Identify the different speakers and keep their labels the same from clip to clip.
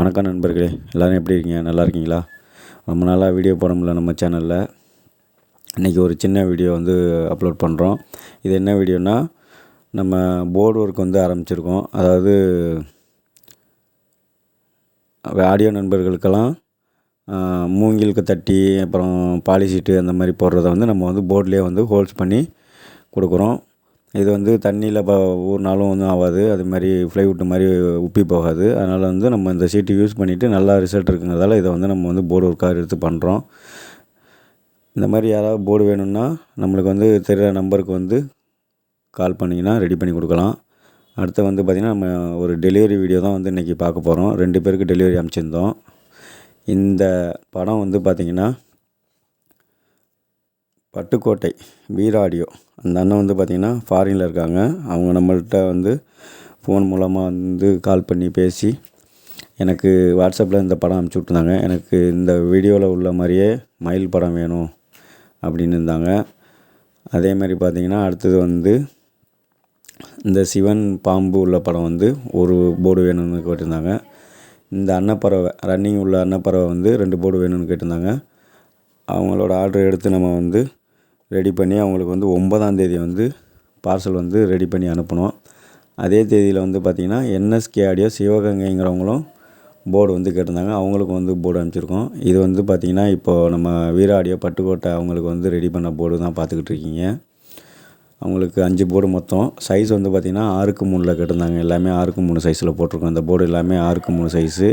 Speaker 1: வணக்கம் நண்பர்களே எல்லோரும் எப்படி இருக்கீங்க நல்லா இருக்கீங்களா ரொம்ப நாளாக வீடியோ போட முடியல நம்ம சேனலில் இன்றைக்கி ஒரு சின்ன வீடியோ வந்து அப்லோட் பண்ணுறோம் இது என்ன வீடியோனால் நம்ம போர்டு ஒர்க் வந்து ஆரம்பிச்சிருக்கோம் அதாவது ஆடியோ நண்பர்களுக்கெல்லாம் மூங்கிலுக்கு தட்டி அப்புறம் பாலிசீட்டு அந்த மாதிரி போடுறத வந்து நம்ம வந்து போர்ட்லேயே வந்து ஹோல்ஸ் பண்ணி கொடுக்குறோம் இது வந்து தண்ணியில் இப்போ ஊறினாலும் ஒன்றும் ஆகாது அது மாதிரி ப்ளைவுட்டு மாதிரி உப்பி போகாது அதனால் வந்து நம்ம இந்த சீட்டு யூஸ் பண்ணிவிட்டு நல்லா ரிசல்ட் இருக்குங்கிறதால இதை வந்து நம்ம வந்து போர்டு ஒர்க்காக எடுத்து பண்ணுறோம் இந்த மாதிரி யாராவது போர்டு வேணும்னா நம்மளுக்கு வந்து தெரிகிற நம்பருக்கு வந்து கால் பண்ணிங்கன்னா ரெடி பண்ணி கொடுக்கலாம் அடுத்து வந்து பார்த்திங்கன்னா நம்ம ஒரு டெலிவரி வீடியோ தான் வந்து இன்றைக்கி பார்க்க போகிறோம் ரெண்டு பேருக்கு டெலிவரி அமைச்சிருந்தோம் இந்த படம் வந்து பார்த்திங்கன்னா பட்டுக்கோட்டை வீராடியோ அந்த அண்ணன் வந்து பார்த்திங்கன்னா ஃபாரினில் இருக்காங்க அவங்க நம்மள்கிட்ட வந்து ஃபோன் மூலமாக வந்து கால் பண்ணி பேசி எனக்கு வாட்ஸ்அப்பில் இந்த படம் அனுப்பிச்சி விட்ருந்தாங்க எனக்கு இந்த வீடியோவில் உள்ள மாதிரியே மயில் படம் வேணும் அப்படின்னு இருந்தாங்க அதே மாதிரி பார்த்திங்கன்னா அடுத்தது வந்து இந்த சிவன் பாம்பு உள்ள படம் வந்து ஒரு போர்டு வேணும்னு கேட்டிருந்தாங்க இந்த அன்னப்பறவை ரன்னிங் உள்ள அன்னப்பறவை வந்து ரெண்டு போர்டு வேணும்னு கேட்டிருந்தாங்க அவங்களோட ஆர்டர் எடுத்து நம்ம வந்து ரெடி பண்ணி அவங்களுக்கு வந்து ஒன்பதாம் தேதி வந்து பார்சல் வந்து ரெடி பண்ணி அனுப்பினோம் அதே தேதியில் வந்து பார்த்திங்கன்னா என்எஸ்கே ஆடியோ சிவகங்கைங்கிறவங்களும் போர்டு வந்து கேட்டிருந்தாங்க அவங்களுக்கும் வந்து போர்டு அனுப்பிச்சிருக்கோம் இது வந்து பார்த்திங்கன்னா இப்போது நம்ம வீர ஆடியோ பட்டுக்கோட்டை அவங்களுக்கு வந்து ரெடி பண்ண போர்டு தான் பார்த்துக்கிட்டு இருக்கீங்க அவங்களுக்கு அஞ்சு போர்டு மொத்தம் சைஸ் வந்து பார்த்திங்கன்னா ஆறுக்கு மூணில் கேட்டிருந்தாங்க எல்லாமே ஆறுக்கு மூணு சைஸில் போட்டிருக்கோம் அந்த போர்டு எல்லாமே ஆறுக்கு மூணு சைஸு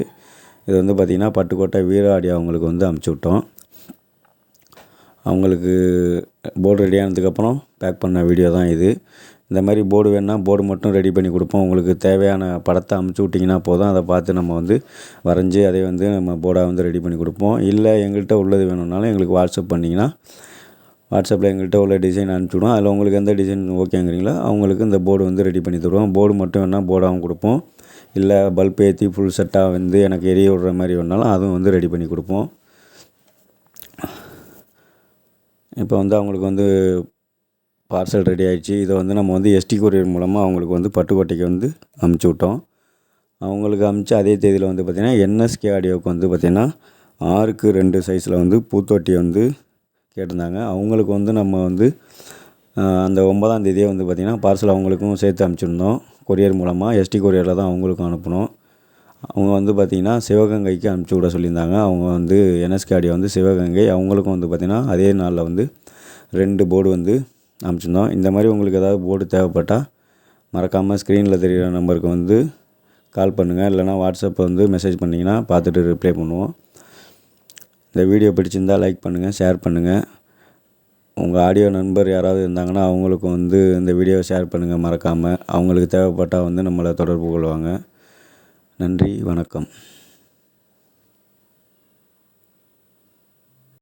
Speaker 1: இது வந்து பார்த்திங்கன்னா பட்டுக்கோட்டை வீர ஆடியோ அவங்களுக்கு வந்து அமுச்சு விட்டோம் அவங்களுக்கு போர்டு ரெடி ஆனதுக்கப்புறம் பேக் பண்ண வீடியோ தான் இது இந்த மாதிரி போர்டு வேணால் போர்டு மட்டும் ரெடி பண்ணி கொடுப்போம் உங்களுக்கு தேவையான படத்தை அமுச்சு விட்டிங்கன்னா போதும் அதை பார்த்து நம்ம வந்து வரைஞ்சி அதை வந்து நம்ம போர்டாக வந்து ரெடி பண்ணி கொடுப்போம் இல்லை எங்கள்கிட்ட உள்ளது வேணும்னாலும் எங்களுக்கு வாட்ஸ்அப் பண்ணிங்கன்னா வாட்ஸ்அப்பில் எங்கள்கிட்ட உள்ள டிசைன் அனுப்பிச்சுடும் அதில் உங்களுக்கு எந்த டிசைன் ஓகேங்கிறீங்களோ அவங்களுக்கு இந்த போர்டு வந்து ரெடி பண்ணி தருவோம் போர்டு மட்டும் வேணால் போர்டாகவும் கொடுப்போம் இல்லை பல்ப் ஏற்றி ஃபுல் செட்டாக வந்து எனக்கு எரிய விடுற மாதிரி வேணாலும் அதுவும் வந்து ரெடி பண்ணி கொடுப்போம் இப்போ வந்து அவங்களுக்கு வந்து பார்சல் ரெடி ஆகிடுச்சி இதை வந்து நம்ம வந்து எஸ்டி கொரியர் மூலமாக அவங்களுக்கு வந்து பட்டுக்கோட்டைக்கு வந்து அமுச்சு விட்டோம் அவங்களுக்கு அமுச்சு அதே தேதியில் வந்து பார்த்திங்கன்னா என்எஸ்கே ஆடியோவுக்கு வந்து பார்த்திங்கன்னா ஆறுக்கு ரெண்டு சைஸில் வந்து பூத்தொட்டி வந்து கேட்டிருந்தாங்க அவங்களுக்கு வந்து நம்ம வந்து அந்த ஒன்பதாம் தேதியே வந்து பார்த்திங்கன்னா பார்சல் அவங்களுக்கும் சேர்த்து அமுச்சுருந்தோம் கொரியர் மூலமாக எஸ்டி கொரியரில் தான் அவங்களுக்கும் அனுப்பினோம் அவங்க வந்து பார்த்திங்கன்னா சிவகங்கைக்கு அனுப்பிச்சி விட சொல்லியிருந்தாங்க அவங்க வந்து என்எஸ்கே ஆடியோ வந்து சிவகங்கை அவங்களுக்கும் வந்து பார்த்திங்கன்னா அதே நாளில் வந்து ரெண்டு போர்டு வந்து அனுப்பிச்சிருந்தோம் இந்த மாதிரி உங்களுக்கு ஏதாவது போர்டு தேவைப்பட்டால் மறக்காமல் ஸ்க்ரீனில் தெரிகிற நம்பருக்கு வந்து கால் பண்ணுங்கள் இல்லைனா வாட்ஸ்அப்பை வந்து மெசேஜ் பண்ணிங்கன்னா பார்த்துட்டு ரிப்ளை பண்ணுவோம் இந்த வீடியோ பிடிச்சிருந்தால் லைக் பண்ணுங்கள் ஷேர் பண்ணுங்கள் உங்கள் ஆடியோ நண்பர் யாராவது இருந்தாங்கன்னா அவங்களுக்கும் வந்து இந்த வீடியோவை ஷேர் பண்ணுங்கள் மறக்காமல் அவங்களுக்கு தேவைப்பட்டால் வந்து நம்மளை தொடர்பு கொள்வாங்க நன்றி வணக்கம்